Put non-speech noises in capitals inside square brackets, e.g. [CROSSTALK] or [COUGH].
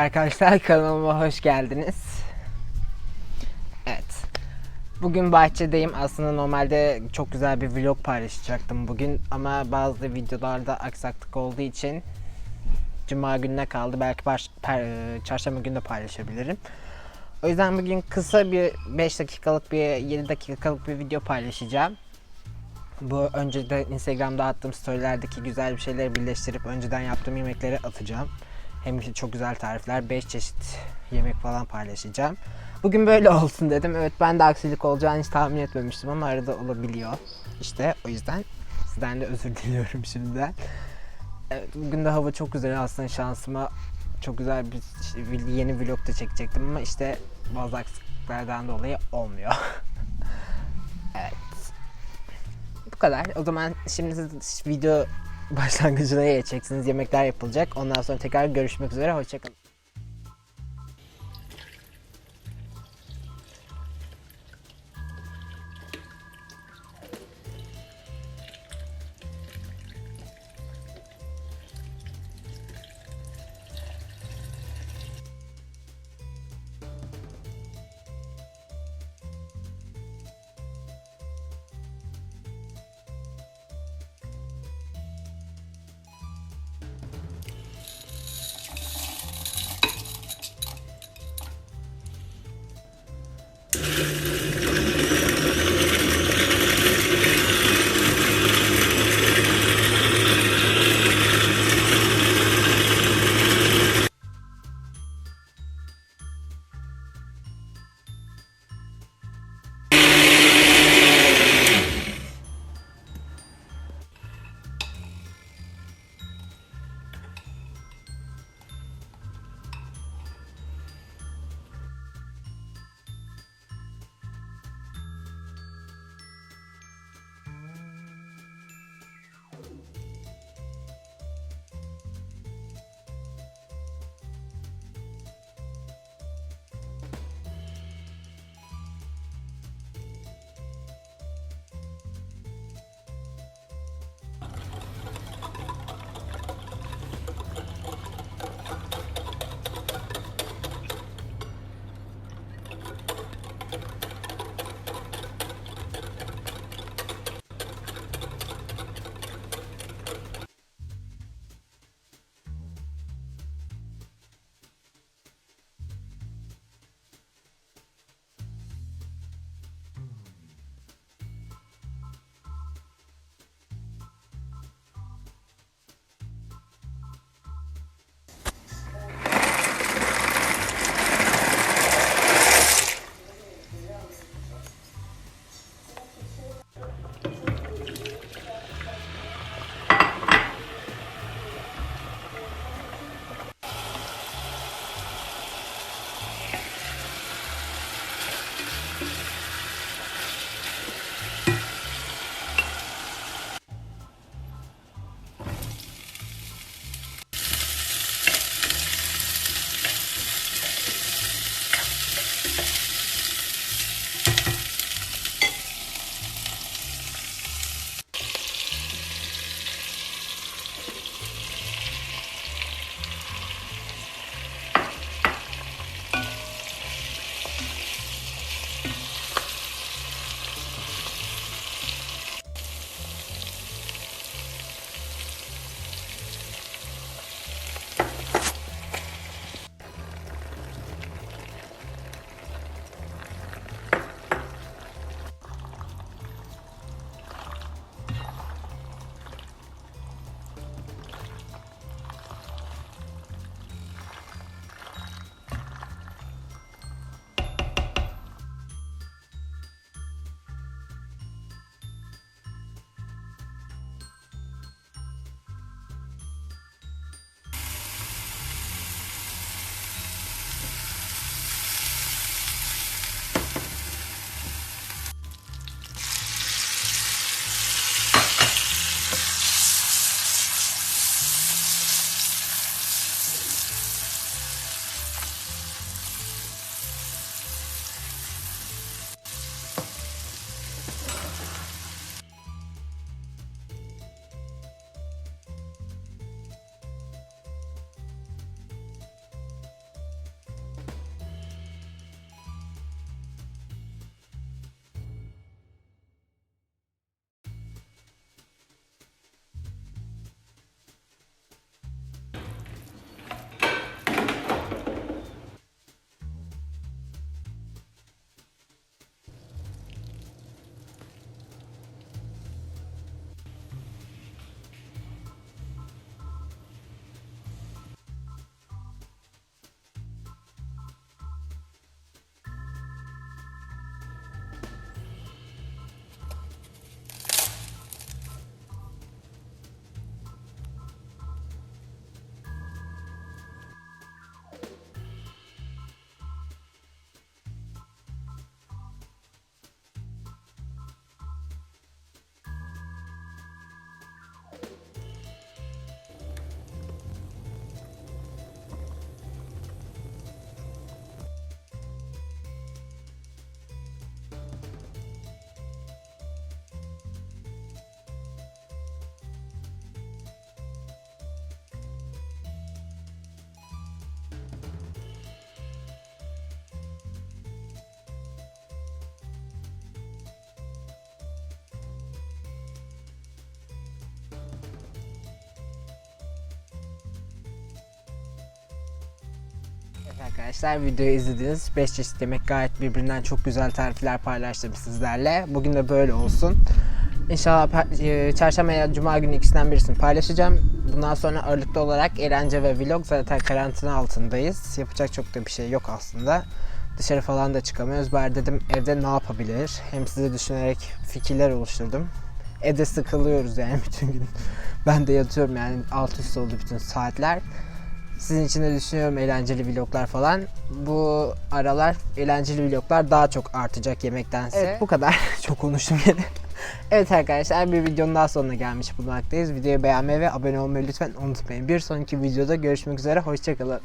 Arkadaşlar kanalıma hoş geldiniz. Evet. Bugün bahçedeyim. Aslında normalde çok güzel bir vlog paylaşacaktım bugün ama bazı videolarda aksaklık olduğu için Cuma gününe kaldı. Belki baş, per, e, çarşamba günü de paylaşabilirim. O yüzden bugün kısa bir 5 dakikalık bir 7 dakikalık bir video paylaşacağım. Bu önceden Instagram'da attığım storylerdeki güzel bir şeyleri birleştirip önceden yaptığım yemekleri atacağım. Hem çok güzel tarifler, 5 çeşit yemek falan paylaşacağım. Bugün böyle [LAUGHS] olsun dedim. Evet ben de aksilik olacağını hiç tahmin etmemiştim ama arada olabiliyor. İşte o yüzden sizden de özür [LAUGHS] diliyorum şimdiden. Evet bugün de hava çok güzel aslında şansıma çok güzel bir yeni vlog da çekecektim ama işte bazı aksiliklerden dolayı olmuyor. [LAUGHS] evet. Bu kadar. O zaman şimdi video başlangıcına geçeceksiniz. Yemekler yapılacak. Ondan sonra tekrar görüşmek üzere. Hoşçakalın. Arkadaşlar videoyu izlediniz. 5 çeşit yemek gayet birbirinden çok güzel tarifler paylaştım sizlerle. Bugün de böyle olsun. İnşallah e, çarşamba ya cuma günü ikisinden birisini paylaşacağım. Bundan sonra ağırlıklı olarak eğlence ve vlog zaten karantina altındayız. Yapacak çok da bir şey yok aslında. Dışarı falan da çıkamıyoruz. Bari dedim evde ne yapabilir? Hem size düşünerek fikirler oluşturdum. Evde sıkılıyoruz yani [LAUGHS] bütün gün. Ben de yatıyorum yani alt üst oldu bütün saatler. Sizin için de düşünüyorum eğlenceli vloglar falan. Bu aralar eğlenceli vloglar daha çok artacak yemektense. Evet bu kadar. [LAUGHS] çok konuştum yine. evet arkadaşlar bir videonun daha sonuna gelmiş bulunmaktayız. Videoyu beğenmeyi ve abone olmayı lütfen unutmayın. Bir sonraki videoda görüşmek üzere. Hoşçakalın.